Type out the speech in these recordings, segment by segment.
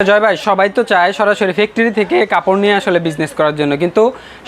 জয় ভাই, সবাই তো চায় সরাসরি ফ্যাক্টরি থেকে কাপড় নিয়ে আসলে বিজনেস করার জন্য, কিন্তু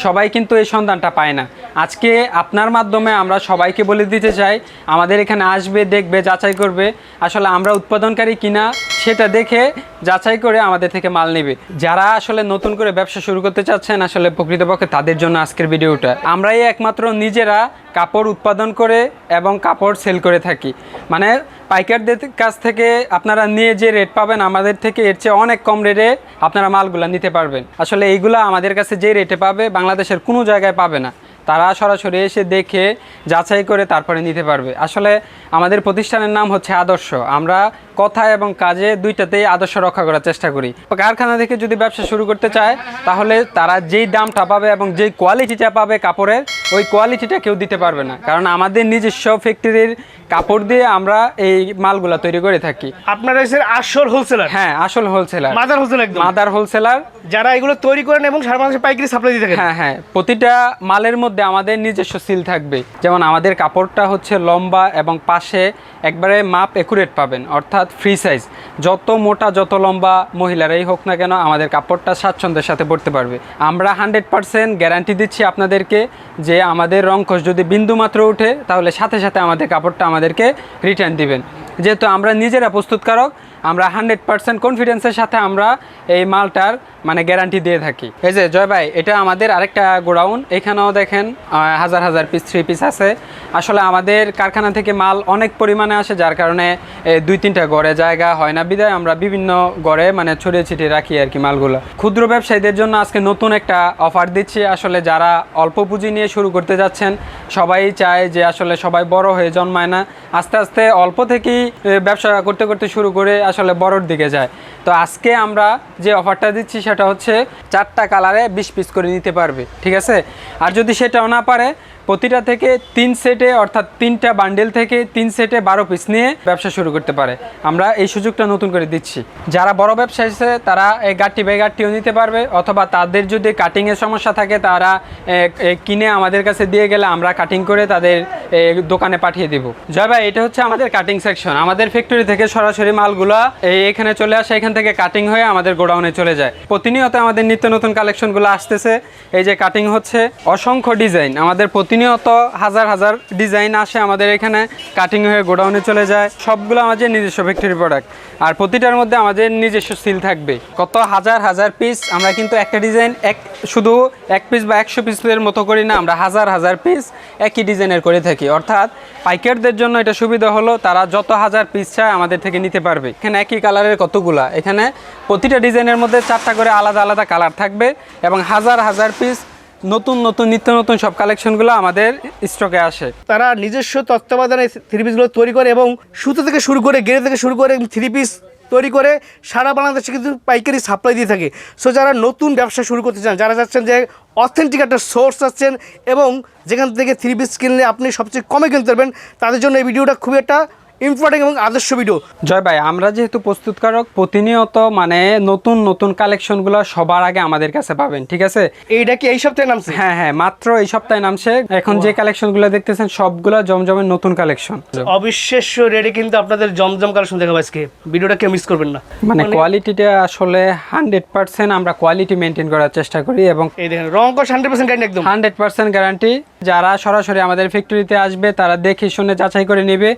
সবাই কিন্তু এই সন্ধানটা পায় না। আজকে আপনার মাধ্যমে আমরা সবাইকে বলে দিতে চাই, আমাদের এখানে আসবে, দেখবে, যাচাই করবে, আসলে আমরা উৎপাদনকারী কিনা সেটা দেখে যাচাই করে আমাদের থেকে মাল নেবে। যারা আসলে নতুন করে ব্যবসা শুরু করতে চাচ্ছেন আসলে প্রকৃতপক্ষে তাদের জন্য আজকের ভিডিওটা। আমরাই একমাত্র নিজেরা কাপড় উৎপাদন করে এবং কাপড় সেল করে থাকি। মানে পাইকারদের কাছ থেকে আপনারা নিয়ে যে রেট পাবেন, আমাদের থেকে এর চেয়ে অনেক কম রেটে আপনারা মালগুলো নিতে পারবেন। আসলে এইগুলো আমাদের কাছে যে রেটে পাবে, বাংলাদেশের কোনো জায়গায় পাবে না। তারা সরাসরি এসে দেখে, যাচাই করে তারপরে নিতে পারবে। আসলে আমাদের প্রতিষ্ঠানের নাম হচ্ছে আদর্শ। আমরা কথা এবং কাজে দুইটাতেই আদর্শ রক্ষা করার চেষ্টা করি। কারখানা থেকে যদি ব্যবসা শুরু করতে চায় তাহলে তারা যেই দামটা পাবে এবং যেই কোয়ালিটিটা পাবে কাপড়ের ওই কোয়ালিটিটা কেউ দিতে পারবে না। কারণ আমাদের নিজস্ব ফ্যাক্টরির কাপড় দিয়ে আমরা এই মালগুলা তৈরি করে থাকি। আপনারা হচ্ছে আসল হোলসেলার হ্যাঁ আসল হোলসেলার মাদার হোলসেলার একদম। মাদার হোলসেলার যারা এগুলো তৈরি করেন এবং সারা বাংলাদেশে পাইকারি সাপ্লাই দিয়ে থাকেন। হ্যাঁ হ্যাঁ প্রতিটা মালের মধ্যে আমাদের নিজস্ব সিল থাকবে। যেমন আমাদের কাপড়টা হচ্ছে লম্বা এবং পাশে একবারে মাপ একুরেট পাবেন। অর্থাৎ ফ্রি সাইজ। যত মোটা, যত লম্বা মহিলারাই হোক না কেন আমাদের কাপড়টা স্বাচ্ছন্দ্যের সাথে পড়তে পারবে। আমরা হান্ড্রেড পারসেন্ট গ্যারান্টি দিচ্ছি আপনাদেরকে যে আমাদের রংকশ যদি বিন্দু মাত্র উঠে তাহলে সাথে সাথে আমাদের কাপড়টা আমাদেরকে রিটার্ন দিবেন। যেহেতু আমরা নিজেরা প্রস্তুতকারক, আমরা হান্ড্রেড পারসেন্ট কনফিডেন্সের সাথে আমরা এই মালটার মানে গ্যারান্টি দিয়ে থাকি। এই যে, জয় ভাই, এটা আমাদের আরেকটা গোডাউন। এখানেও দেখেন হাজার হাজার পিস থ্রি পিস আছে। আসলে আমাদের কারখানা থেকে মাল অনেক পরিমাণে আসে, যার কারণে দুই তিনটা গড়ে জায়গা হয় না। বিদায়, আমরা বিভিন্ন গড়ে মানে ছড়িয়ে ছিটিয়ে রাখি আর কি মালগুলো। ক্ষুদ্র ব্যবসায়ীদের জন্য আজকে নতুন একটা অফার দিচ্ছি। আসলে যারা অল্প পুঁজি নিয়ে শুরু করতে যাচ্ছেন, সবাই চায় যে আসলে সবাই বড় হয়ে জন্মায় না। আস্তে আস্তে অল্প থেকেই ব্যবসা করতে করতে শুরু করে আসলে বড়র দিকে যায়। তো আজকে আমরা যে অফারটা দিচ্ছি সেটা হচ্ছে চারটা কালারে বিশ পিস করে নিতে পারবে, ঠিক আছে? আর যদি সেটাও না পারে প্রতিটা থেকে তিন সেটে, অর্থাৎ তিনটা বান্ডেল থেকে তিন সেটে বারো পিস নিয়ে ব্যবসা শুরু করতে পারে। আমরা এই সুযোগটা নতুন করে দিচ্ছি। যারা বড় ব্যবসা আছে, তারা এই গাঠটি বাই গাঠটিও নিতে পারবে, অথবা তাদের যদি কাটিংয়ের সমস্যা থাকে, তারা কিনে আমাদের কাছে দিয়ে গেলে আমরা কাটিং করে তাদের দোকানে পাঠিয়ে দেব। জয় ভাই, এটা হচ্ছে আমাদের কাটিং সেকশন আমাদের ফ্যাক্টরি থেকে সরাসরি মালগুলো এখানে চলে আসে, এখান থেকে কাটিং হয়ে আমাদের গোডাউনে চলে যায়। প্রতিনিয়ত আমাদের নিত্য নতুন কালেকশনগুলো আসতেছে। এই যে কাটিং হচ্ছে, অসংখ্য ডিজাইন আমাদের প্রতিনিয়ত হাজার হাজার ডিজাইন আসে আমাদের এখানে কাটিং হয়ে গোডাউনে চলে যায়। সবগুলো আমাদের নিজস্ব ফ্যাক্টরি প্রোডাক্ট আর প্রতিটার মধ্যে আমাদের নিজস্ব সিল থাকবে। কত হাজার হাজার পিস আমরা কিন্তু একটা ডিজাইন এক, শুধু এক পিস বা একশো পিসের মতো করি না, আমরা হাজার হাজার পিস একই ডিজাইনের করে থাকি। অর্থাৎ পাইকারদের জন্য এটা সুবিধা হলো, তারা যত হাজার পিস চায় আমাদের থেকে নিতে পারবে। এখানে একই কালারের কতগুলা? এখানে প্রতিটা ডিজাইনের মধ্যে চারটা করে আলাদা আলাদা কালার থাকবে এবং হাজার হাজার পিস নতুন নতুন, নিত্য নতুন সব কালেকশনগুলো আমাদের স্টকে আসে। তারা নিজস্ব তত্ত্বাবধানে থ্রি পিসগুলো তৈরি করে এবং সুতো থেকে শুরু করে, গেড়ে থেকে শুরু করে থ্রি পিস তৈরি করে সারা বাংলাদেশে কিন্তু পাইকারি সাপ্লাই দিয়ে থাকে। সো যারা নতুন ব্যবসা শুরু করতে চান, যারা চাচ্ছেন যে অথেন্টিক একটা সোর্স চাচ্ছেন এবং যেখান থেকে থ্রি পিস কিনলে আপনি সবচেয়ে কমে কিনতে পারবেন, তাদের জন্য এই ভিডিওটা খুবই একটা ইম্পর্টেন্ট এবং আদর্শ ভিডিও জয় ভাই আমরা যেহেতু প্রস্তুতকারক প্রতিনিয়ত মানে নতুন নতুন কালেকশনগুলো সবার আগে আমাদের কাছে পাবেন ঠিক আছে? এইটা কি এই সপ্তাহে নামছে? হ্যাঁ হ্যাঁ মাত্র এই সপ্তাহে নামছে। এখন যে কালেকশনগুলো দেখতেছেন সবগুলো জমজমের নতুন কালেকশন। অবিশ্বাস্য রেডি কিন্তু আপনাদের জমজম কালেকশন দেখাবো আজকে। ভিডিওটা কেউ মিস করবেন না। মানে কোয়ালিটিটা আসলে হান্ড্রেড পার্সেন্ট আমরা কোয়ালিটি মেনটেন করার চেষ্টা করি এবং এই দেখেন রং কস হান্ড্রেড পার্সেন্ট গ্যারান্টি একদম। হান্ড্রেড পার্সেন্ট গ্যারান্টি যারা সরাসরি আমাদের ফ্যাক্টরিতে আসবে, তারা দেখে শুনে যাচাই করে নেবে।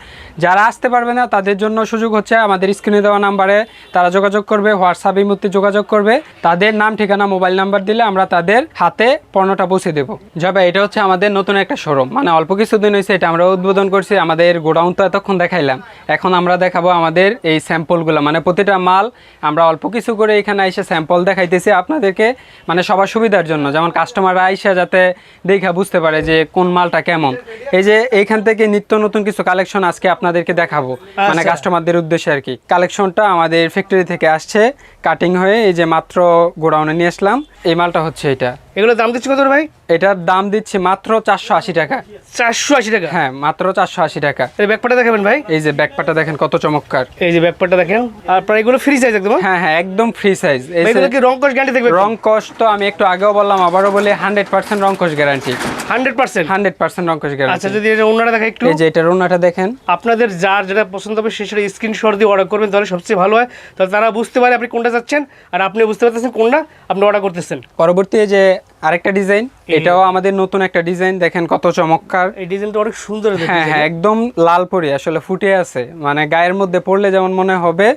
যারা আসতে পারবে না, তাদের জন্য সুযোগ হচ্ছে আমাদের স্ক্রিনে দেওয়া নাম্বারে তারা যোগাযোগ করবে হোয়াটসঅ্যাপ মধ্যে যোগাযোগ করবে। তাদের নাম, ঠিকানা মোবাইল নাম্বার দিলে আমরা তাদের হাতে পণ্যটা পৌঁছে দেবো। যাবে এটা হচ্ছে আমাদের নতুন একটা শোরুম মানে অল্প কিছুদিন হয়েছে, এটা আমরা উদ্বোধন করছি, আমাদের গোডাউন তো এতক্ষণ দেখাইলাম। এখন আমরা দেখাবো আমাদের এই স্যাম্পলগুলো মানে প্রতিটা মাল আমরা অল্প কিছু করে এখানে এসে স্যাম্পল দেখাইতেছি আপনাদেরকে মানে সবার সুবিধার জন্য। যেমন কাস্টমাররা আইসা যাতে দেখা, বুঝতে পারে যে কোন মালটা কেমন। এই যে এইখান থেকে নিত্য নতুন কিছু কালেকশন আজকে আপনাদেরকে দেখাবো। মানে আচ্ছা। কাস্টমারদের উদ্দেশ্যে আর কি। কালেকশনটা আমাদের ফ্যাক্টরি থেকে আসছে। কাটিং হয়ে এই যে মাত্র গোডাউনে নিয়ে আসলাম। এই মালটা হচ্ছে এটা। এগুলো দাম দিচ্ছি কত ভাই? এটার দাম দিচ্ছি মাত্র চারশো আশি টাকা। চারশো আশি টাকা? হ্যাঁ মাত্র চারশো আশি টাকা। এই ব্যাকপাটা দেখাবেন ভাই। এই যে ব্যাকপাটা দেখেন কত চমৎকার। এই যে ব্যাকপাটা দেখেন। আর আপনার এগুলো ফ্রি সাইজ একদম হ্যাঁ? হ্যাঁ একদম ফ্রি সাইজ এগুলো কি রং কস গ্যারান্টি থাকবে রং কস তো আমি একটু আগেও বললাম আবারও বলি হান্ড্রেড পার্সেন্ট রং কস guarantee hundred percent? Hundred percent রং কস আচ্ছা গ্যারান্টি যদি এটা অন্যরা দেখা একটু। এই যে এটা রুনাটা দেখেন। আপনাদের যার যেটা পছন্দ হবে সে সেটা স্ক্রিনশট দিয়ে অর্ডার করবেন তাহলে সবচেয়ে ভালো হয়। তাহলে তারা বুঝতে পারে আপনি কোনটা চাচ্ছেন আর আপনি বুঝতে পারতেছেন কোনটা আপনি অর্ডার করতেছেন। পরবর্তী এই যে আরেকটা ডিজাইন এটাও আমাদের নতুন একটা ডিজাইন দেখেন কত চমৎকার। এই ডিজাইনটা অনেক সুন্দর দেখতে হ্যাঁ হ্যাঁ একদম লাল পরি আসলে ফুটে আছে। মানে গায়ের মধ্যে পড়লে যেমন মনে হবে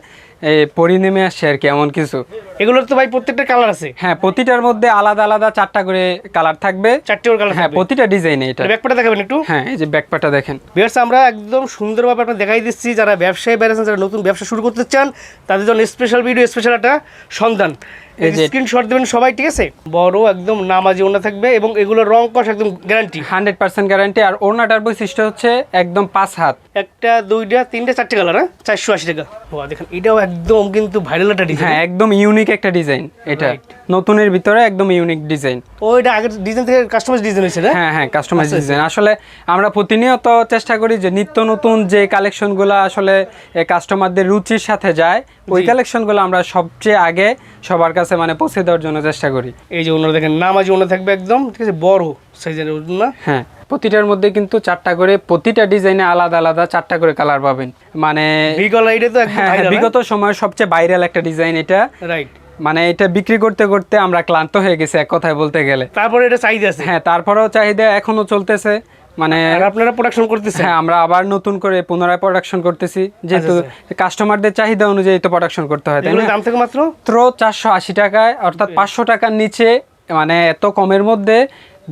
পরি নেমে আসছে আর কি এমন কিছু। এগুলোর তো ভাই প্রত্যেকটা কালার আছে। হ্যাঁ প্রতিটার মধ্যে আলাদা আলাদা চারটা করে কালার থাকবে। চারটে করে কালার হ্যাঁ প্রতিটা ডিজাইনে এটা। ব্যাকপাটা দেখাবেন একটু? হ্যাঁ এই যে ব্যাকপাটা দেখেন। ভিউয়ার্স আমরা একদম সুন্দরভাবে আপনার দেখাই দিচ্ছি যারা ব্যবসায়ী বেড়েছেন যারা নতুন ব্যবসা শুরু করতে চান তাদের জন্য স্পেশাল ভিডিও স্পেশাল একটা সন্ধান। এই যে- স্ক্রিনশট দেবেন সবাই ঠিক আছে? বড় একদম নামাজি ওনা থাকবে এবং এগুলো রং কষ একদম গ্যারান্টি হান্ড্রেড পার্সেন্ট গ্যারান্টি আর ওড়নাটার বৈশিষ্ট্য হচ্ছে একদম পাঁচ হাত। একটা দুইটা তিনটা চারটে কালার হ্যাঁ? চারশো আশি টাকা। ও দেখেন এটাও একদম কিন্তু ভাইরাল একটা ডিজাইন হ্যাঁ একদম ইউনিক একটা ডিজাইন এটা। নতুনের ভিতরে একদম ইউনিক ডিজাইন ও এটা আগের ডিজাইন থেকে কাস্টমাইজ ডিজাইন হয়েছে হ্যাঁ হ্যাঁ কাস্টমাইজ ডিজাইন আসলে আমরা প্রতিনিয়ত চেষ্টা করি যে নিত্য নতুন যে কালেকশনগুলো আসলে কাস্টমারদের রুচির সাথে যায় ওই কালেকশনগুলো আমরা সবচেয়ে আগে সবার কাছে মানে পৌঁছে দেওয়ার জন্য চেষ্টা করি। এই যে ওনারা দেখেন নামাজি ওনা থাকবে একদম ঠিক আছে বড় সাইজের না? হ্যাঁ। প্রতিটার মধ্যে কিন্তু চারটা করে প্রতিটা ডিজাইনে আলাদা আলাদা চারটা করে কালার পাবেন। মানে হ্যাঁ হ্যাঁ, viral, বিগত সময়ের সবচেয়ে ভাইরাল একটা ডিজাইন এটা। হ্যাঁ? রাইট মানে এটা বিক্রি করতে করতে আমরা ক্লান্ত হয়ে গেছি এক কথায় বলতে গেলে। তারপরে এটা চাহিদা আছে? হ্যাঁ তারপরেও চাহিদা এখনও চলতেছে। মানে আপনারা প্রোডাকশন করতেছেন? হ্যাঁ আমরা আবার নতুন করে পুনরায় প্রোডাকশন করতেছি। যেহেতু কাস্টমারদের চাহিদা অনুযায়ী তো প্রোডাকশন করতে হয় তাই না? দাম থেকে মাত্র? মাত্র চারশো আশি টাকায় অর্থাৎ পাঁচশো টাকার নিচে মানে এত কমের মধ্যে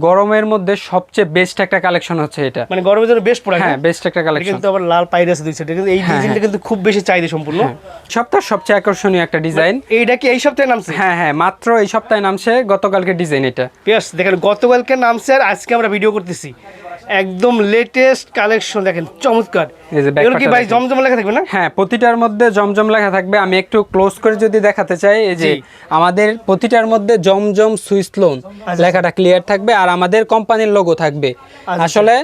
গরমের মধ্যে সবচেয়ে বেস্ট একটা কালেকশন হচ্ছে এটা। মানে গরমের জন্য বেস্ট প্রোডাক্ট হ্যাঁ বেস্ট একটা কালেকশন কিন্তু আবার লাল পাইরে আছে দুই সাইডে কিন্তু এই ডিজাইনটা কিন্তু খুব বেশি চাহিদা সম্পূর্ণ। সপ্তাহের সবচেয়ে আকর্ষণীয় একটা ডিজাইন এইটা কি এই সপ্তাহে নামছে? হ্যাঁ হ্যাঁ মাত্র এই সপ্তাহে নামছে গতকালকে ডিজাইন এটা। বেশ দেখেন গতকালকে নামছে আর আজকে আমরা ভিডিও করতেছি। একদম লেটেস্ট কালেকশন দেখেন চমৎকার। এগুলো কি ভাই জমজম লেখা থাকবে না? হ্যাঁ প্রতিটার মধ্যে জমজম লেখা থাকবে। আমি একটু ক্লোজ করে যদি দেখাতে চাই এই যে আমাদের প্রতিটার মধ্যে জমজম সুইস লোন লেখাটা ক্লিয়ার থাকবে আর আমাদের কোম্পানির লোগো থাকবে। আচ্ছা। আসলে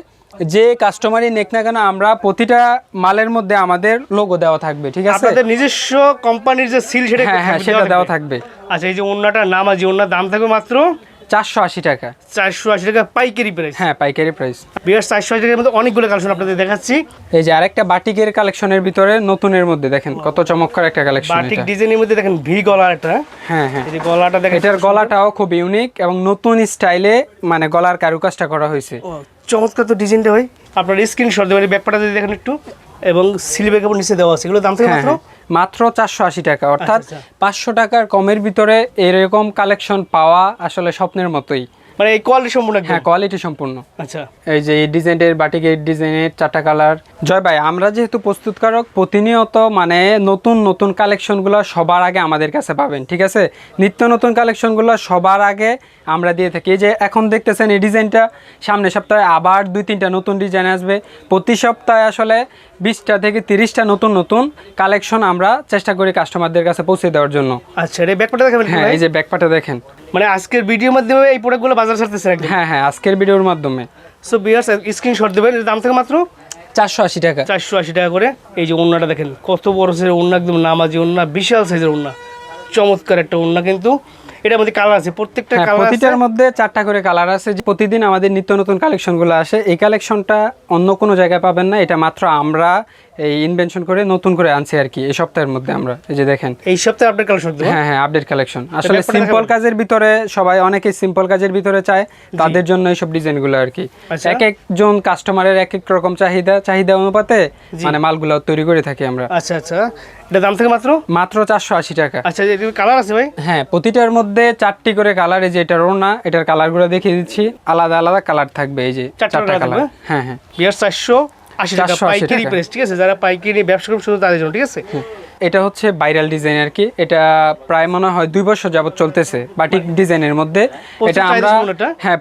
যে কাস্টমারই নেক না কেন আমরা প্রতিটা মালের মধ্যে আমাদের লোগো দেওয়া থাকবে ঠিক আছে? আপনাদের নিজস্ব কোম্পানির যে সিল সেটা হ্যাঁ হ্যাঁ সেটা দেওয়া থাকবে। আচ্ছা এই যে ওন্নাটা নাম আছে ওন্নার দাম থাকবে মাত্র চারশো আশি টাকা। চারশো আশি টাকা পাইকারি প্রাইস হ্যাঁ পাইকারি প্রাইস বিয়ার চারশো আশি টাকার মধ্যে অনেকগুলো কালেকশন আপনাদের দেখাচ্ছি। এই যে আরেকটা বাটিকের কালেকশনের ভিতরে নতুনের মধ্যে দেখেন কত চমৎকার একটা কালেকশন বাটিক ডিজাইনের মধ্যে দেখেন ভি গলা একটা। হ্যাঁ হ্যাঁ। এই গলাটা দেখেন এটার গলাটাও খুব ইউনিক এবং নতুন স্টাইলে মানে গলার কারুকাজটা করা হয়েছে। চমৎকার তো ডিজাইনটা ভাই। আপনার স্ক্রিনশট দেবেন ব্যাপারটা যদি দেখেন একটু এবং সিলবে কাপড় নিচে দেওয়া আছে। এগুলো দাম থেকে হ্যাঁ, মাত্র হ্যাঁ। মাত্র চারশো আশি টাকা অর্থাৎ আচ্ছা, আচ্ছা। পাঁচশো টাকার কমের ভিতরে এরকম কালেকশন পাওয়া আসলে স্বপ্নের মতোই মানে এই কোয়ালিটি সম্পূর্ণ হ্যাঁ কোয়ালিটি সম্পূর্ণ। আচ্ছা। এই যে এই ডিজাইনের বাটিকের ডিজাইনের চারটা কালার জয় ভাই আমরা যেহেতু প্রস্তুতকারক প্রতিনিয়ত মানে নতুন নতুন কালেকশনগুলো সবার আগে আমাদের কাছে পাবেন ঠিক আছে? নিত্য নতুন কালেকশনগুলো সবার আগে আমরা দিয়ে থাকি। এই যে এখন দেখতেছেন এই ডিজাইনটা সামনে সপ্তাহে আবার দুই তিনটা নতুন ডিজাইন আসবে। প্রতি সপ্তাহে আসলে বিশটা থেকে তিরিশটা নতুন নতুন কালেকশন আমরা চেষ্টা করি কাস্টমারদের কাছে পৌঁছে দেওয়ার জন্য। আচ্ছা এই ব্যাপারটা দেখাবেন কি হ্যাঁ এই যে ব্যাকপাটা দেখেন। মানে আজকের ভিডিওর মাধ্যমে এই প্রোডাক্টগুলো বাজার ছাড়তেছেন একদম? হ্যাঁ হ্যাঁ আজকের ভিডিওর মাধ্যমে। সো বিয়ার্স স্ক্রিনশট দেবেন এর দাম থেকে মাত্র চারশো আশি টাকা। চারশো আশি টাকা করে। এই যে ওন্নাটা দেখেন কত বড় সাইজের ওন্না একদম নামাজি ওন্না বিশাল সাইজের ওন্না চমৎকার একটা ওন্না কিন্তু। এটার মধ্যে কালার আছে প্রত্যেকটা হ্যাঁ, কালার আছে। প্রতিটার মধ্যে চারটা করে কালার আছে। যে প্রতিদিন আমাদের নিত্য নতুন কালেকশনগুলো আসে এই কালেকশনটা অন্য কোনো জায়গায় পাবেন না। এটা মাত্র আমরা এই ইনভেনশন করে নতুন করে আনছি আর কি এই সপ্তাহের মধ্যে আমরা। এই যে দেখেন। এই সপ্তাহে আপনার কালেকশন দেবো? হ্যাঁ হ্যাঁ আপডেট কালেকশন আসলে সিম্পল কাজের ভিতরে সবাই অনেকে সিম্পল কাজের ভিতরে চায় তাদের জন্য এইসব ডিজাইনগুলো আর কি। আচ্ছা। এক একজন কাস্টমারের এক এক রকম চাহিদা চাহিদা অনুপাতে মানে মালগুলো তৈরি করে থাকি আমরা। আচ্ছা আচ্ছা। এটা দাম থেকে মাত্র? মাত্র চারশো আশি টাকা। আচ্ছা এই কালার আছে ভাই? হ্যাঁ প্রতিটার মধ্যে চারটি করে কালার এই যে এটা রোনা এটার কালারগুলো দেখিয়ে দিচ্ছি। আলাদা আলাদা কালার থাকবে এই যে চারটা কালার হ্যাঁ হ্যাঁ। চারশো আশি টাকা পাইকারি প্রাইস ঠিক আছে? যারা পাইকারি ব্যবসা করবে শুধু তাদের জন্য ঠিক আছে? এটা হচ্ছে ভাইরাল ডিজাইন আর কি। এটা প্রায় মনে হয় দুই বছর যাবত চলতেছে বাটিক ডিজাইনের মধ্যে। এটা আমরা হ্যাঁ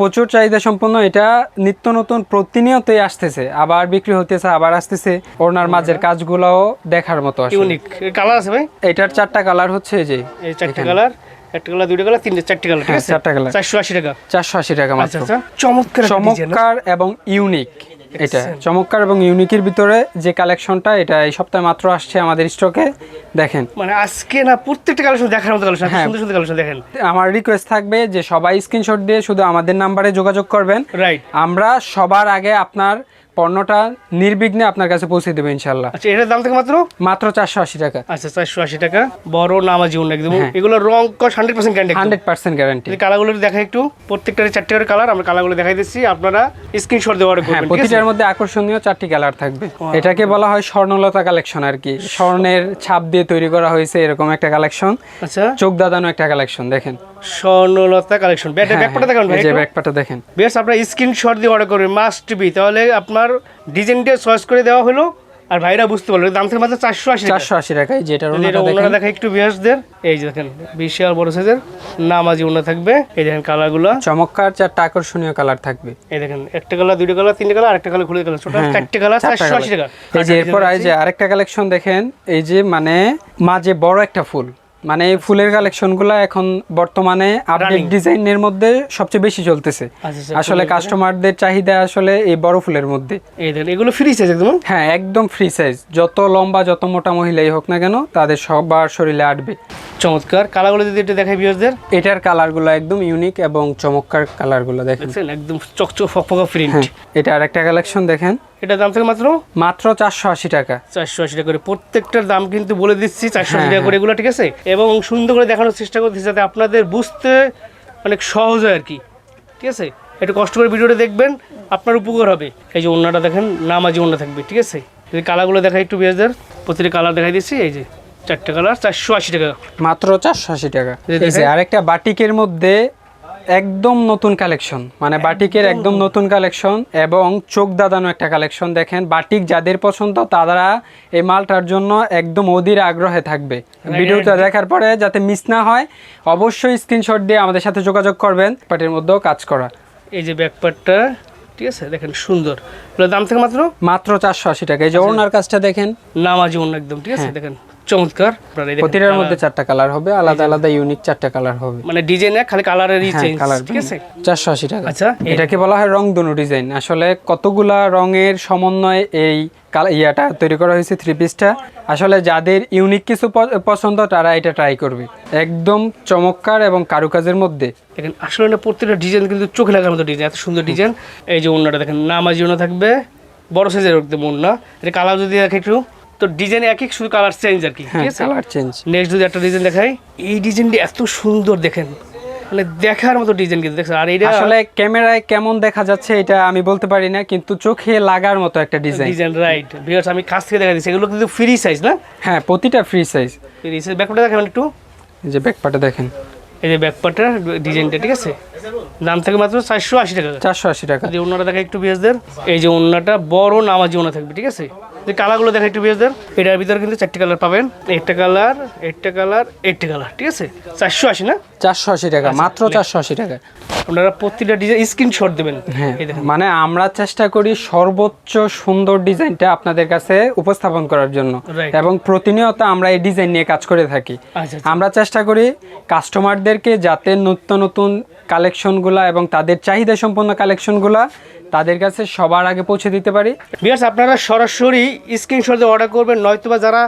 প্রচুর চাহিদা সম্পন্ন। এটা নিত্য নতুন প্রতিনিয়তই আসতেছে। আবার বিক্রি হতেছে আবার আসতেছে। ওনার মাঝের কাজগুলোও দেখার মতো। ইউনিক কালার আছে ভাই? এটার চারটা কালার হচ্ছে এই যে এই চারটে কালার একটা কালার দুইটা কালার তিনটে চারটে কালার ঠিক হ্যাঁ, আছে? চারটা colour। চারশো আশি টাকা। চারশো আশি টাকা আচ্ছা মাত্র। আচ্ছা চমৎকার হ্যাঁ? চমৎকার এবং ইউনিক এটা চমৎকার এবং ইউনিকের ভিতরে যে কালেকশনটা এটা এই সপ্তাহে মাত্র আসছে আমাদের স্টকে দেখেন। মানে আজকে না প্রত্যেকটা কালেকশন দেখার মতো কালেকশন হ্যাঁ। সুন্দর সুন্দর কালেকশন দেখেন। আমার রিকোয়েস্ট থাকবে যে সবাই স্ক্রিনশট দিয়ে শুধু আমাদের নাম্বারে যোগাযোগ করবেন। রাইট আমরা সবার আগে আপনার পণ্যটা নির্বিঘ্নে আপনার কাছে পৌঁছে দেবে ইনশাল্লাহ আচ্ছা এটার দাম থেকে মাত্র? মাত্র চারশো আশি টাকা। আচ্ছা চারশো আশি টাকা। বড় নামাজি উন্না একদম। হ্যাঁ। এগুলো রং কস hundred percent guarantee hundred percent guarantee যদি কালারগুলো দেখাই একটু। প্রত্যেকটার চারটে করে কালার আমরা কালারগুলো দেখাই দিচ্ছি। আপনারা স্ক্রিনশট অর্ডার হ্যাঁ করবেন প্রতিটার মধ্যে আকর্ষণীয় চারটি কালার থাকবে। এটাকে বলা হয় স্বর্ণলতা কালেকশন আর কি। স্বর্ণের ছাপ দিয়ে তৈরি করা হয়েছে এরকম একটা কালেকশন। আচ্ছা। চোখ দাদানো একটা কালেকশন দেখেন। স্বর্ণলতা কালেকশন ব্যাকপাটা দেখান ভাই হ্যাঁ, ব্যাকপাটা দেখেন। বেশ আপনার স্ক্রিনশট দিয়ে অর্ডার করবেন মাস্ট বি তাহলে আপনার ডিজাইনটা চয়েস করে দেওয়া হলো আর ভাইরা বুঝতে পারল। দাম থেকে মাত্র চারশো আশি চারশো আশি টাকায় এটা ওনারা দেখা একটু বিয়াসদের এই যে দেখেন বিশাল বড় সাইজের নামাজি ওনা থাকবে। এই দেখেন কালারগুলো চমৎকার চারটা আকর্ষণীয় কালার থাকবে। এই দেখেন একটা কালার দুইটা কালার তিনটে কালার আরেকটা কালার খুলে কালার হ্যাঁ, চারটে কালার চারশো আশি টাকা। এই যে এরপর এই যে আরেকটা কালেকশন দেখেন এই যে মানে মাঝে বড় একটা ফুল। মানে এই ফুলের কালেকশনগুলো এখন বর্তমানে আপডেট। ডিজাইনের মধ্যে সবচেয়ে বেশি চলতেছে। আচ্ছা, আচ্ছা, আসলে কাস্টমারদের চাহিদা আসলে এই বড় ফুলের মধ্যে। এগুলো ফ্রি সাইজ একদম? হ্যাঁ একদম ফ্রি সাইজ যত লম্বা যত মোটা মহিলাই হোক না কেন তাদের সবার শরীরে আটবে। চমৎকার। কালারগুলো যদি একটু দেখাই বিয়াসদের এটার কালারগুলো একদম ইউনিক এবং চমৎকার কালারগুলো দেখেন। একদম চকচক ফকফকা প্রিন্ট হ্যাঁ এটা আরেকটা কালেকশন দেখেন। এটা দাম থেকে মাত্র? মাত্র চারশো আশি টাকা। চারশো আশি টাকা করে। প্রত্যেকটার দাম কিন্তু বলে দিচ্ছি চারশো আশি হ্যাঁ, টাকা করে এগুলো ঠিক আছে? এবং সুন্দর করে দেখানোর চেষ্টা করতেছি যাতে আপনাদের বুঝতে অনেক সহজ হয় আর কি। ঠিক আছে? একটু কষ্ট করে ভিডিওটা দেখবেন আপনার উপকার হবে। এই যে অন্যটা দেখেন নামাজি অন্য থাকবে ঠিক আছে? যদি কালারগুলো দেখাই একটু বিয়াসদের প্রতিটা কালার দেখাই দিচ্ছি এই যে চারটে কালার চারশো আশি টাকা। মাত্র চারশো আশি টাকা। আরেকটা বাটিকের মধ্যে একদম নতুন কালেকশন। মানে বাটিকের একদম নতুন কালেকশন এবং চোখ দাদানো একটা কালেকশন দেখেন। বাটিক যাদের পছন্দ তারা এই মালটার জন্য একদম অধীর আগ্রহে থাকবে। ভিডিওটা দেখার পরে যাতে মিস না হয় অবশ্যই স্ক্রিনশট দিয়ে আমাদের সাথে যোগাযোগ করবেন পাটির মধ্যেও কাজ করা। এই যে ব্যাকপার্টটা ঠিক আছে? দেখেন সুন্দর। দাম থেকে মাত্র? মাত্র চারশো আশি টাকা। এই যে ওনার কাজটা দেখেন। নামাজি অন্য একদম ঠিক আছে? দেখেন চমৎকার। প্রতিটার মধ্যে চারটা কালার হবে আলাদা আলাদা ইউনিক চারটা কালার হবে। মানে ডিজাইন খালি কালারেরই হ্যাঁ চেঞ্জ কালার ঠিক আছে? চারশো আশি টাকা। আচ্ছা এটাকে বলা হয় রং দনু ডিজাইন আসলে কতগুলা রঙের সমন্বয়ে এই ইয়াটা তৈরি করা হয়েছে থ্রি পিসটা আসলে যাদের ইউনিক কিছু পছন্দ তারা এটা ট্রাই করবে। একদম চমৎকার এবং কারুকাজের মধ্যে। দেখেন আসলে না প্রত্যেকটা ডিজাইন কিন্তু চোখে লাগার মতো ডিজাইন এত সুন্দর ডিজাইন এই যে ওন্নাটা দেখেন নামাজি ওনা থাকবে বড় সাইজের একদম ওন্না এটা কালার যদি দেখে একটু তো ডিজাইন এক এক শুধু কালার চেঞ্জ আর কি। কালার চেঞ্জ নেক্সট যদি একটা ডিজাইন দেখাই এই ডিজাইনটি এত সুন্দর দেখেন। মানে দেখার মতো ডিজাইন কিন্তু দেখছেন আর এইটা আসলে ক্যামেরায় কেমন দেখা যাচ্ছে এটা আমি বলতে পারি না কিন্তু চোখে লাগার মতো একটা ডিজাইন ডিজাইন রাইট বিকজ আমি কাছ থেকে দেখা দিচ্ছি এগুলো কিন্তু ফ্রি সাইজ না? হ্যাঁ প্রতিটা ফ্রি সাইজ ফ্রি সাইজ ব্যাকপার্টটা দেখাবেন একটু? যে ব্যাকপাটা দেখেন। এই যে ব্যাকপার্টটা ডিজাইনটা ঠিক আছে? দাম থেকে মাত্র চারশো আশি টাকা। চারশো আশি টাকা। যে ওনারা দেখা একটু বিয়াসদের এই যে ওনাটা বড় নামাজি ওনা থাকবে ঠিক আছে? যে কালারগুলো দেখেন একটু বিয়াসদের এটার ভিতরে কিন্তু চারটি কালার পাবেন। একটা কালার একটা কালার একটা কালার ঠিক আছে? চারশো আশি না? চারশো আশি টাকা মাত্র চারশো আশি টাকা ওনারা প্রতিটা ডিজাইন স্ক্রিনশট দেবেন। হ্যাঁ মানে আমরা চেষ্টা করি সর্বোচ্চ সুন্দর ডিজাইনটা আপনাদের কাছে উপস্থাপন করার জন্য। এবং প্রতিনিয়ত আমরা এই ডিজাইন নিয়ে কাজ করে থাকি। আচ্ছা আচ্ছা। আমরা চেষ্টা করি কাস্টমারদেরকে যাতে নতুন নতুন কালেকশনগুলা এবং তাদের চাহিদা সম্পন্ন কালেকশনগুলা তাদের কাছে সবার আগে পৌঁছে দিতে পারি। বিয়ার্স আপনারা সরাসরি স্ক্রিনশট দিয়ে অর্ডার করবেন নয়তোবা যারা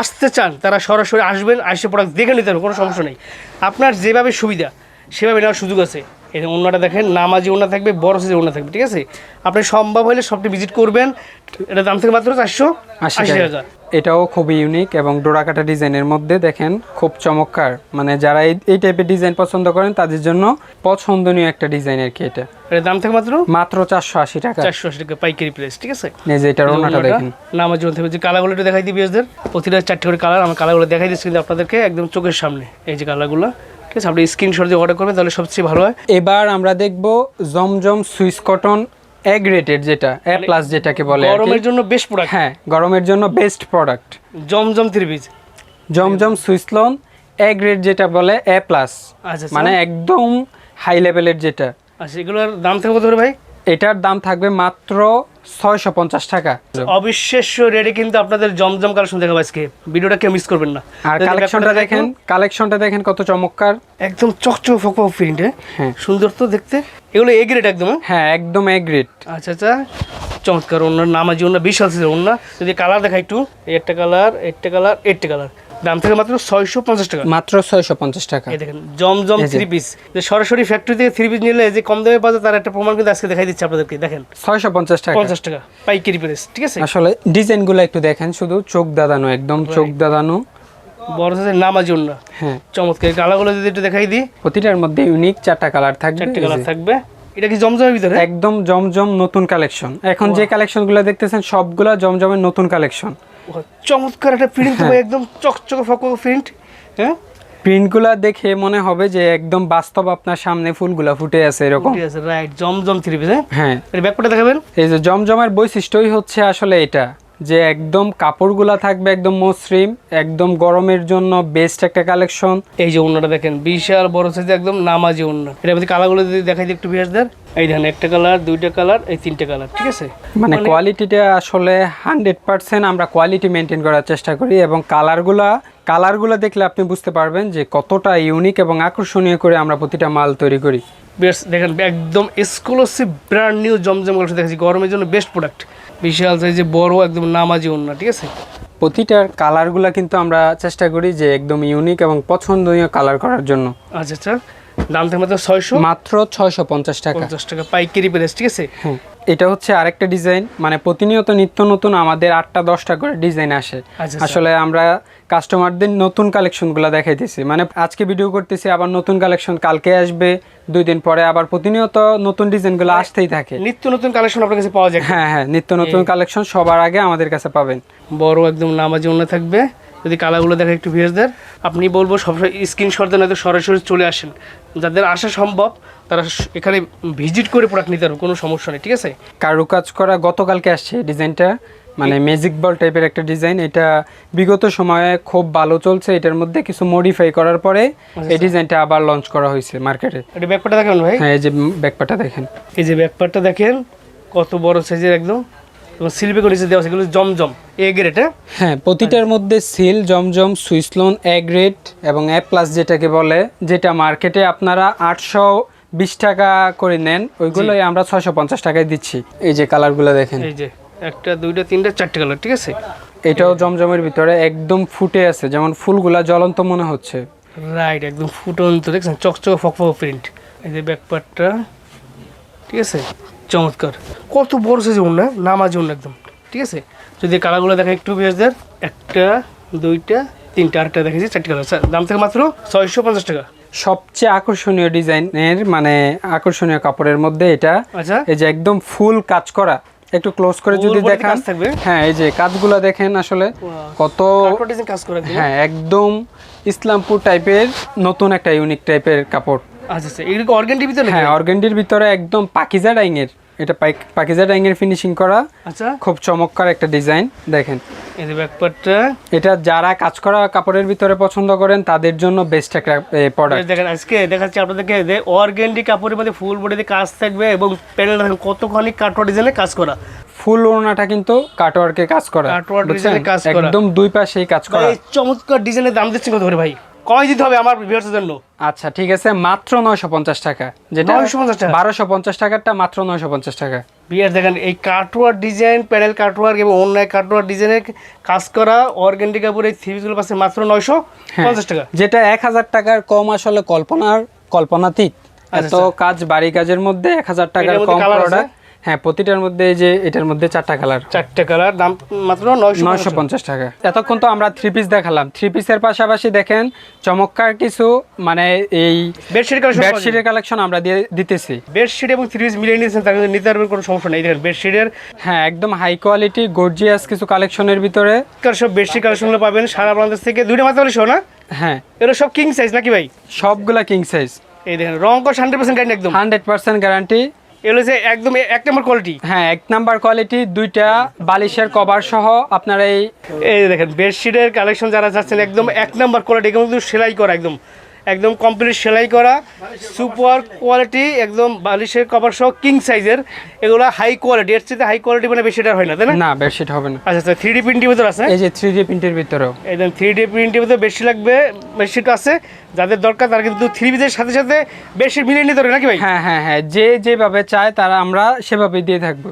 আসতে চান তারা সরাসরি আসবেন আসে প্রোডাক্ট দেখে নিতে হবে কোনো সমস্যা নেই। আপনার যেভাবে সুবিধা সেভাবে নেওয়ার সুযোগ আছে। এই অন্যটা দেখেন নামাজি ওনা থাকবে বড় সাইজের ওনা থাকবে ঠিক আছে? আপনি সম্ভব হলে সবটি ভিজিট করবেন। এটা দাম থেকে মাত্র চারশো আশি এটাও খুবই ইউনিক এবং ডোরাকাটা ডিজাইনের মধ্যে দেখেন খুব চমৎকার। মানে যারা এই টাইপের ডিজাইন পছন্দ করেন তাদের জন্য পছন্দনীয় একটা ডিজাইন আর কি এটা। এটা দাম থেকে মাত্র? মাত্র চারশো আশি টাকা। চারশো আশি টাকা পাইকারি প্রাইস ঠিক আছে? এই যে এটার ওনাটা দেখেন। নামাজ জীবন থেকে যে কালারগুলো দেখাই দিই বিয়াসদের প্রতিটা চারটে করে কালার আমার কালারগুলো দেখাই দিচ্ছি কিন্তু আপনাদেরকে একদম চোখের সামনে। এই যে কালারগুলো ঠিক আছে আপনি স্ক্রিনশট দিয়ে অর্ডার করবেন তাহলে সবচেয়ে ভালো হয়। এবার আমরা দেখব Zamzam Swiss cotton A graded যেটা এ প্লাস যেটাকে বলে গরমের জন্য বেস্ট প্রোডাক্ট হ্যাঁ গরমের জন্য বেস্ট প্রোডাক্ট জমজম ত্রিভুজ জমজম সুইসলন এ গ্রেড যেটা বলে এ প্লাস আচ্ছা মানে একদম হাই লেভেলের যেটা। আচ্ছা এগুলোর দাম থেকে কত ভাই? এটার দাম থাকবে মাত্র ছয়শো পঞ্চাশ টাকা। অবিশ্বাস্য রেটে কিন্তু আপনাদের জমজম কালেকশন দেখাবো আজকে। ভিডিওটা কেউ মিস করবেন না। আর কালেকশনটা দেখেন কালেকশনটা দেখেন কত চমৎকার। একদম চকচক ফক প্রিন্ট হ্যাঁ। সুন্দর তো দেখতে। এগুলো এ গ্রেড একদম হ্যাঁ? হ্যাঁ একদম এগ্রিড আচ্ছা আচ্ছা। চমৎকার ওনার নামাজি ওনার বিশাল ওনার যদি কালার দেখা একটু একটা কালার একটা কালার একটা কালার দাম থেকে মাত্র ছয়শো পঞ্চাশ টাকা। মাত্র ছয়শো পঞ্চাশ টাকা। দেখেন জমজম থ্রি পিস সরাসরি ফ্যাক্টরি থেকে থ্রি পিস নিলে যে কম দামে পাওয়া যায় তার একটা প্রমাণ কিন্তু আজকে দেখাই দিচ্ছে আপনাদেরকে। দেখেন ছয়শো পঞ্চাশ টাকা। পঞ্চাশ টাকা পাইকারি প্রেস ঠিক আছে? আসলে ডিজাইনগুলো একটু দেখেন শুধু চোখ দাদানো একদম চোখ দাদানো বড় সাইজের নামাজি ওনার হ্যাঁ। চমৎকার কালারগুলো যদি একটু দেখাই দিই। প্রতিটার মধ্যে ইউনিক চারটা কালার থাকবে চারটে কালার থাকবে। এটা কি জমজমের ভিতরে? একদম জমজম নতুন কালেকশন এখন যে কালেকশন কালেকশনগুলো দেখতেছেন সবগুলা জমজমের নতুন কালেকশন চমৎকার একটা প্রিন্ট একদম চকচকে ফক প্রিন্ট হ্যাঁ? প্রিন্টগুলা দেখে মনে হবে যে একদম বাস্তব আপনার সামনে ফুলগুলা ফুটে আছে এরকম। ঠিক আছে রাইট জমজম থ্রি পিস হ্যাঁ? হ্যাঁ। এর ব্যাকটা দেখাবেন? এই যে জমজমের বৈশিষ্ট্যই হচ্ছে আসলে এটা। যে একদম কাপড়গুলা থাকবে একদম মসৃণ একদম গরমের জন্য বেস্ট একটা কালেকশন এই যে ওনাটা দেখেন বিশাল বড় সাইজ একদম নামাজি ওনা এর মধ্যে কালারগুলো যদি দেখাই একটু বিয়াসদের এই দেখেন একটা কালার দুইটা কালার এই তিনটে কালার ঠিক আছে? মানে কোয়ালিটিটা আসলে হান্ড্রেড পার্সেন্ট আমরা কোয়ালিটি মেনটেন করার চেষ্টা করি এবং কালারগুলা কালারগুলো দেখলে আপনি বুঝতে পারবেন যে কতটা ইউনিক এবং আকর্ষণীয় করে আমরা প্রতিটা মাল তৈরি করি। বেশ দেখেন একদম এক্সক্লুসিভ ব্র্যান্ড নিউ জমজম দেখাচ্ছি। গরমের জন্য বেস্ট প্রোডাক্ট বিশাল সাইজে বড় একদম নামাজি ওনা ঠিক আছে? প্রতিটার কালারগুলো কিন্তু আমরা চেষ্টা করি যে একদম ইউনিক এবং পছন্দনীয় কালার করার জন্য। আচ্ছা আচ্ছা। দাম থেকে মাত্র ছয়শো? মাত্র ছয়শো পঞ্চাশ টাকা। পঞ্চাশ টাকা পাইকারি প্রাইস ঠিক আছে? হ্যাঁ এটা হচ্ছে আরেকটা ডিজাইন মানে প্রতিনিয়ত নিত্য নতুন আমাদের আটটা দশটা করে ডিজাইন আসে। আচ্ছা, আসলে আমরা কাস্টমারদের নতুন কালেকশনগুলো দেখাইতেছি। মানে আজকে ভিডিও করতেছি আবার নতুন কালেকশন কালকে আসবে দুই দিন পরে আবার প্রতিনিয়ত নতুন ডিজাইনগুলো আসতেই থাকে। নিত্য নতুন কালেকশন আপনার কাছে পাওয়া যায়? হ্যাঁ হ্যাঁ নিত্য নতুন কালেকশন সবার আগে আমাদের কাছে পাবেন। বড় একদম নামাজি ওনা থাকবে। যদি কালারগুলো দেখে একটু ভিউয়ারদের আপনি বলব সবসময় স্ক্রিনশট দেন হয়তো সরাসরি চলে আসেন। যাদের আসা সম্ভব তারা এখানে ভিজিট করে প্রোডাক্ট নিতে পারবে কোনো সমস্যা নেই ঠিক আছে? কারুকাজ করা গতকালকে আসছে ডিজাইনটা মানে ম্যাজিক বল টাইপের একটা ডিজাইন এটা বিগত সময়ে খুব ভালো চলছে এটার মধ্যে কিছু মডিফাই করার পরে এই ডিজাইনটা আবার লঞ্চ করা হয়েছে মার্কেটে এটা ব্যাকপারটা দেখেন ভাই? হ্যাঁ এই যে ব্যাকপাটা দেখেন। এই যে ব্যাকপারটা দেখেন কত বড় সাইজের একদম। এবং সিলভে করে দেওয়া এগুলো জমজম এ গ্রেড হ্যাঁ? হ্যাঁ প্রতিটার মধ্যে সিল জমজম সুইসলোন এ গ্রেড এবং এ প্লাস যেটাকে বলে যেটা মার্কেটে আপনারা আটশো বিশ টাকা করে নেন ওইগুলোই আমরা ছয়শো পঞ্চাশ টাকায় দিচ্ছি। এই যে কালারগুলো দেখেন। এই যে একটা দুইটা তিনটা চারটে কালার ঠিক আছে? এটাও জমজমের ভিতরে একদম ফুটে আছে যেমন ফুলগুলা জ্বলন্ত মনে হচ্ছে। রাইট একদম ফুটন্ত দেখছেন? চকচকে ফক ফক প্রিন্ট এই যে ব্যাকপারটা ঠিক আছে? চমৎকার। কত বড় সাইজ ওনা নামাজ ওনা একদম। ঠিক আছে? যদি কালারগুলো দেখা একটু বেশদের একটা দুইটা তিনটা আটটা দেখেছি চারটে কালার। দাম থেকে মাত্র ছয়শো পঞ্চাশ টাকা। সবচেয়ে আকর্ষণীয় ডিজাইনের মানে আকর্ষণীয় কাপড়ের মধ্যে এটা। আচ্ছা। এই যে একদম ফুল কাজ করা। একটু ক্লোজ করে যদি দেখান। হ্যাঁ এই যে কাজগুলো দেখেন আসলে কত কাজ করে হ্যাঁ একদম ইসলামপুর টাইপের নতুন একটা ইউনিক টাইপের কাপড়। আচ্ছা আচ্ছা এগুলো অর্গ্যান ভিতরে হ্যাঁ অর্গেন্ডির ভিতরে একদম পাকিজা এটা পাকিজা ফিনিশিং করা আচ্ছা। খুব চমৎকার একটা ডিজাইন দেখেন। এই এটা যারা কাজ করা কাপড়ের ভিতরে পছন্দ করেন তাদের জন্য বেস্ট একটা প্রোডাক্ট দেখেন আজকে দেখাচ্ছি আপনাদেরকে যে কাপড়ের মধ্যে ফুল বডিতে কাজ থাকবে এবং প্যানেল কতখানি ডিজাইনে কাজ করা। ফুল ওড়নাটা কিন্তু কাটওয়ার্কে কাজ করা কাটওয়ার্ক ডিজাইনে কাজ করা। একদম দুই পাশেই কাজ করা। এই চমৎকার ডিজাইনের দাম দিচ্ছেন কত করে ভাই? কয় দিতে হবে আমার ভিউয়ার্সের জন্য? আচ্ছা ঠিক আছে মাত্র নয়শো পঞ্চাশ টাকা। যেটা 950 টাকা? বারোশো পঞ্চাশ টাকারটা মাত্র নয়শো পঞ্চাশ টাকা। বিয়ার দেখেন এই কাটওয়ার ডিজাইন প্যানেল এবং কাটওয়ার ডিজাইনের কাজ করা অর্গ্যান্ডি কাপড় এই থ্রিগুলো পাচ্ছে মাত্র নয়শো হ্যাঁ, পঞ্চাশ টাকা। যেটা এক হাজার টাকার কম আসলে কল্পনার কল্পনাতীত। এত কাজ বাড়ি কাজের মধ্যে এক হাজার টাকার আচ্ছা, এটার মধ্যে কম প্রোডাক্ট হ্যাঁ প্রতিটার মধ্যে যে এটার মধ্যে চারটা কালার চারটে কালার দাম মাত্র নয়শো পঞ্চাশ টাকা। এতক্ষণ তো আমরা থ্রি পিস দেখালাম। থ্রি পিসের পাশাপাশি দেখেন চমৎকার কিছু মানে এই বেডশিট বেডশিটের কালেকশন আমরা দিয়ে দিতেছি। বেডশিট এবং থ্রি পিস মিলিয়ে নিয়েছেন তার নিতে পারবেন কোনো সমস্যা নেই। দেখেন বেডশিটের হ্যাঁ একদম হাই কোয়ালিটি গর্জিয়াস কিছু কালেকশনের ভিতরে। সব বেডশিট কালেকশনগুলো পাবেন? সারা বাংলাদেশ থেকে দুইটা মাত্র শো না? হ্যাঁ। এগুলো সব কিং সাইজ নাকি ভাই? সবগুলা কিং সাইজ এই দেখেন রং কস হান্ড্রেড পার্সেন্ট একদম। হান্ড্রেড পার্সেন্ট গ্যারান্টি এগুলো যে একদম এক নম্বর কোয়ালিটি হ্যাঁ এক নাম্বার কোয়ালিটি দুইটা বালিশের কভার সহ আপনার এই এই দেখেন বেডশিটের কালেকশন যারা চাচ্ছেন একদম এক নাম্বার কোয়ালিটি কিন্তু সেলাই করা একদম। একদম কমপ্লিট সেলাই করা সুপার কোয়ালিটি একদম বালিশের কভার সহ কিং সাইজের এগুলো হাই কোয়ালিটি এর চেয়ে হাই কোয়ালিটি মানে বেশি হয় না তাই না? না বেডশিট হবে না। আচ্ছা আচ্ছা থ্রি ডি প্রিন্টের ভিতর আছে? এই যে থ্রি ডি প্রিন্টের ভিতরেও। একদম থ্রি ডি প্রিন্টের ভিতরে বেশি লাগবে বেডশিট আছে। যাদের দরকার তারা কিন্তু থ্রি পিসের সাথে সাথে বেশি মিলিয়ে নিতে পারবে নাকি ভাই? হ্যাঁ হ্যাঁ হ্যাঁ যে যেভাবে চায় তারা আমরা সেভাবে দিয়ে থাকব।